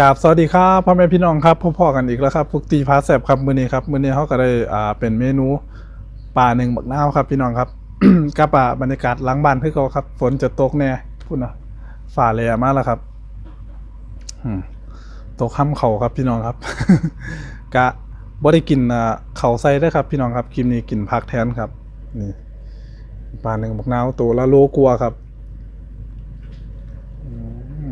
กราบสวัสดีครับพ่อแม่พี่น้องครับพ่อๆกันอีกแล้วครับฟุกตีพาแซบครับ มื้อนี้ครับ มื้อนี้เขาก็ได้อ่าเป็นเมนูปลาหนึ่งบักนาวครับพี่น้องครับ กับอ่าบรรยากาศหล้างบ้านคือเขาครับ ฝนจะตกแน่พูดนะฝ่าเลยมาแล้วครับอืมตกค่ำเข่าครับพี่น้องครับ กะบ่ได้กินอ่าเข่าใส่ได้อครับพี่น้องครับคลิปนี้กินผักแทนครับ นี่ปลาหนึ่งบักนาวตัวละโลกลัวาครับอืม อื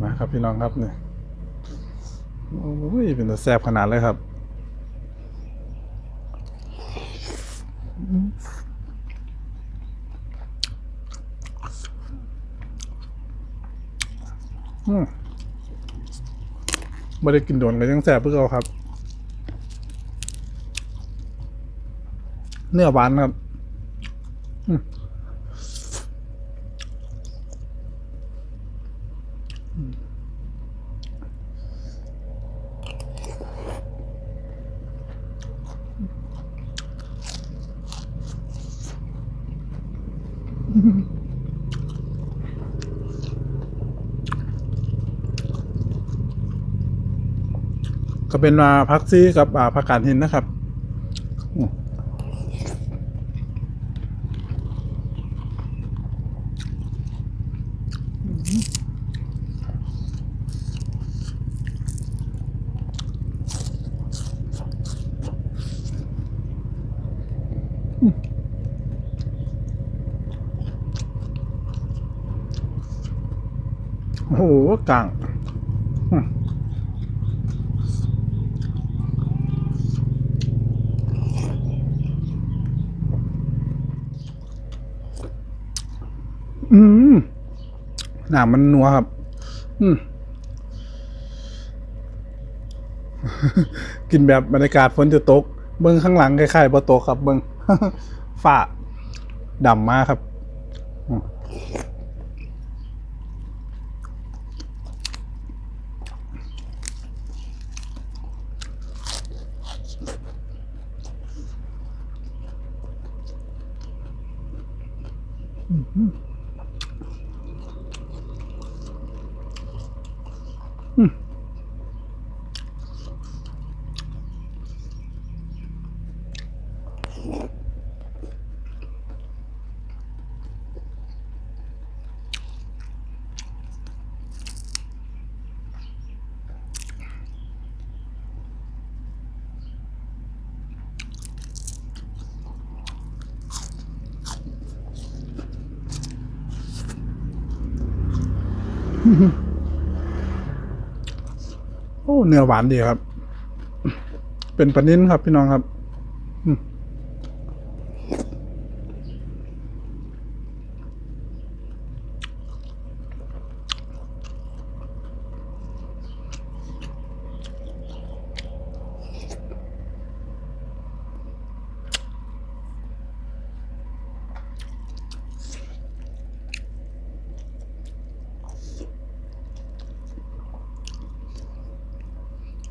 มาครับพี่น้องครับเนี่ยโอ้ยเป็นตัวแซ่บขนาดเลยครับอืมไม่ได้กินโดนเลยยังแซบเพื่อเอาครับ เนื้อหวานครับ ก็เป็นมาพักซี่กับอ่าผักกาดหินนะครับ หกลางอืมหนามันนัวครับ อืมกินแบบบรรยากาศฝนจะตก เบิ้งข้างหลังคล้ายๆบ่ตกครับ เบิ้งฝ้าดำมากครับ โอ้เนื้อหวานดีครับ เป็นปลานิ้นครับพี่น้องครับ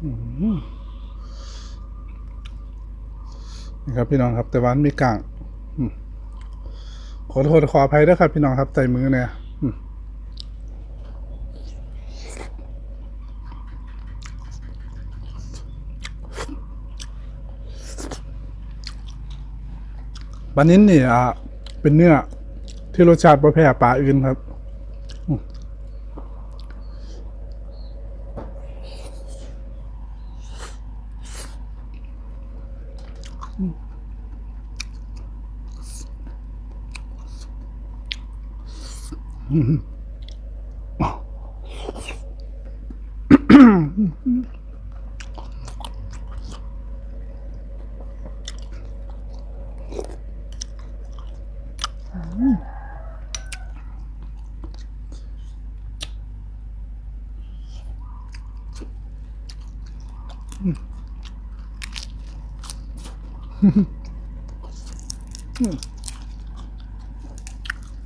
นี่ครับพี่น้องครับ แต่วันมีกลางขอโทษขออภัยด้วยครับ พี่น้องครับใจมือเนี่ยอืมวันนี้นี่อะเป็นเนื้อที่รสชาติประแพ้ปลาอื่นครับ Hmm.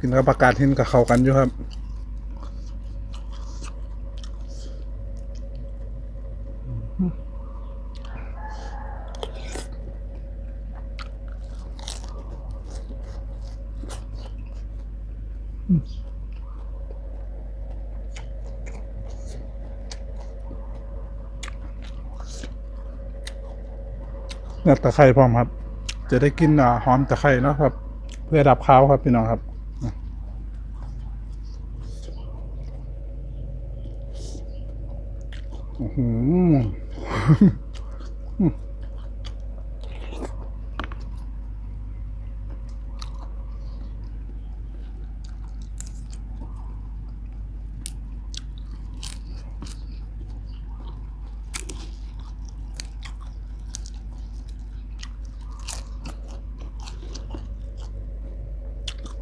กินกับประกาศหินกับเขากันอยู่ครับนัดตะไคร้พร้อมครับ จะได้กินหอมตะไคร้นะครับ เพื่อดับข้าวครับพี่น้องครับ อื้อหือ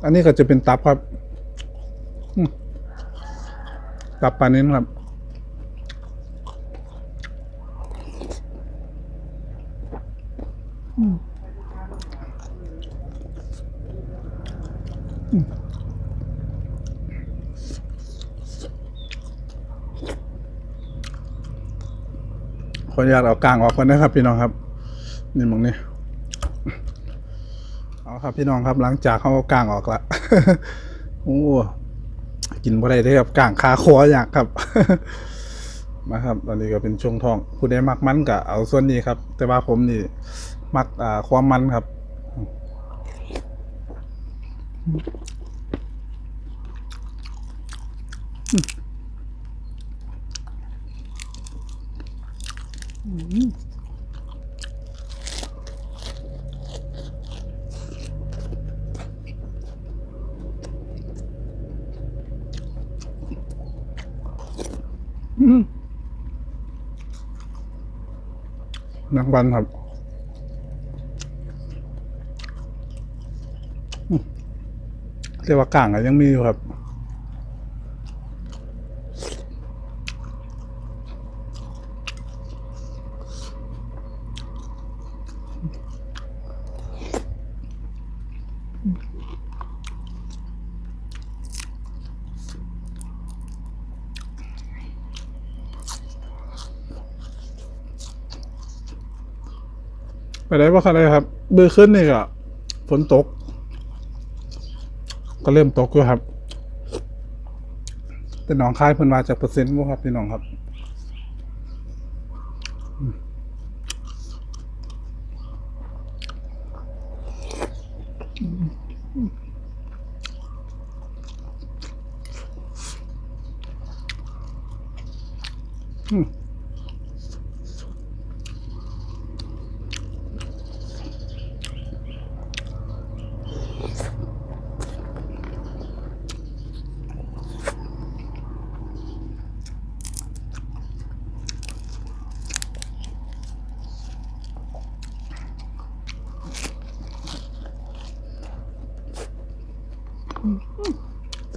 อันนี้ก็จะเป็นตับครับ ตับปลาเน้นครับ ขออนุญาตเอากลางออกก่อนนะครับ พี่น้องครับ นี่มึงนี่เอาครับพี่น้องครับหลังจากเขาเอากลางออกละโอ้กินบ่ได้ได้ครับกลางคาคออยากครับมาครับตอนนี้ก็เป็นช่วงทองผู้ใดมักมันก็เอาส่วนนี้ครับ แต่ว่าผมนี่ มักความมันครับนักบันครับ อืมเรียกว่ากลางอะยังมีอยู่ครับ ไปได้ว่าอะไรครับ เบื่อขึ้นนี่ก็ฝนตก ก็เริ่มตกอยู่ครับ แต่หนองคายเพิ่นมาจากเปอร์เซ็นต์บ่ครับพี่น้องครับ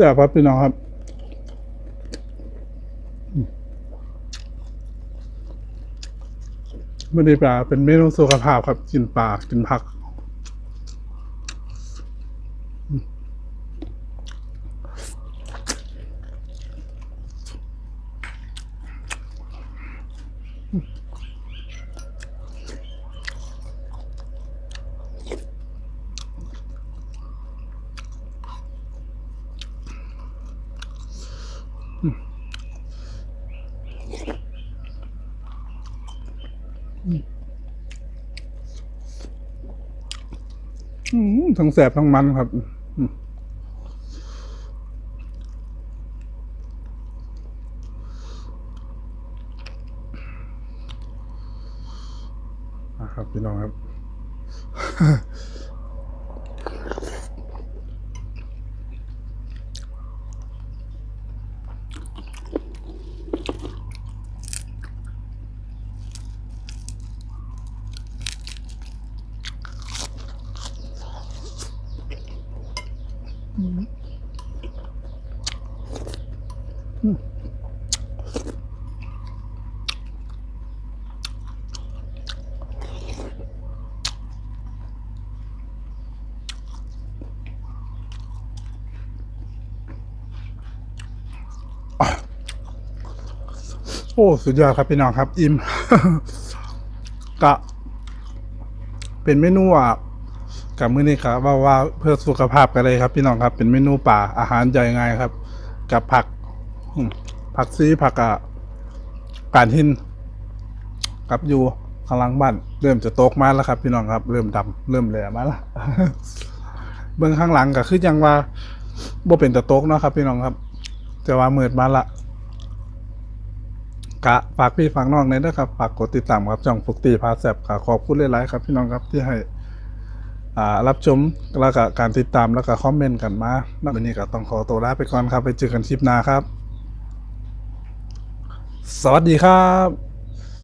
ซ่บครับพี่น้องครับไม่ได้ปลาเป็นเมนูสุขภาพครับ กินปลากินผักอืม ทั้งแสบทั้งมันครับอืมอะครับพี่น้องครับ โอ้สุดยอดครับพี่น้องครับ อิ่มกะเป็นเมนูอะกับมื้อนี้ครับว่าว่าเพื่อสุขภาพกันเลยครับ พี่น้องครับ เป็นเมนูป่าอาหารย่อยง่ายครับ กับผักผักซีผักอะการหินกับอยู่ข้างหลังบ้านเริ่มจะตกมาแล้วครับ พี่น้องครับ เริ่มดำเริ่มแหลมาแล้วเบื้องข้างหลังก็คือยังว่าบ่เป็นตะตกเนาะครับ พี่น้องครับ แต่ว่าเมืดมาละ กะฝากพี่ฝากน้องในอยนะครับฝากกดติดตามครับช่องฟุกตีพาแซบค่ะขอบคุณหลายๆครับ พี่น้องครับที่ให้อ่ารับชมแล้วก็การติดตามแล้วก็คอมเมนต์กันมาวันนี้ก็ต้องขอตัวลาไปก่อนครับ ไปเจอกันคลิปหน้าครับ สวัสดีครับ